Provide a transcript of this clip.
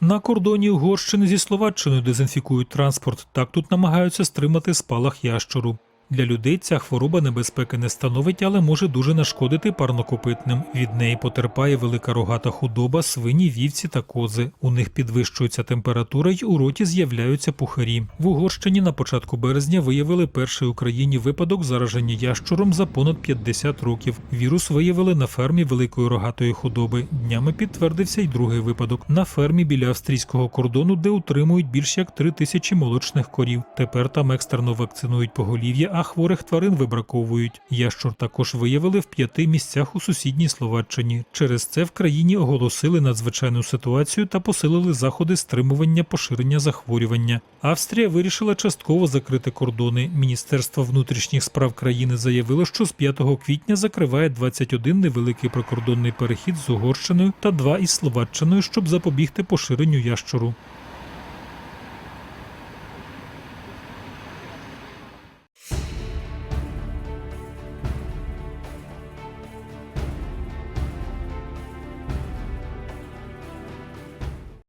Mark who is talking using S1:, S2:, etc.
S1: На кордоні Угорщини зі Словаччиною дезінфікують транспорт. Так тут намагаються стримати спалах ящуру. Для людей ця хвороба небезпеки не становить, але може дуже нашкодити парнокопитним. Від неї потерпає велика рогата худоба, свині, вівці та кози. У них підвищується температура й у роті з'являються пухарі. В Угорщині на початку березня виявили перший Україні випадок зараження ящуром за понад 50 років. Вірус виявили на фермі великої рогатої худоби. Днями підтвердився й другий випадок на фермі біля австрійського кордону, де утримують більш як три тисячі молочних корів. Тепер там екстерно вакцинують поголів'я, а хворих тварин вибраковують. Ящур також виявили в п'яти місцях у сусідній Словаччині. Через це в країні оголосили надзвичайну ситуацію та посилили заходи стримування поширення захворювання. Австрія вирішила частково закрити кордони. Міністерство внутрішніх справ країни заявило, що з 5 квітня закриває 21 невеликий прикордонний перехід з Угорщиною та два із Словаччиною, щоб запобігти поширенню ящуру.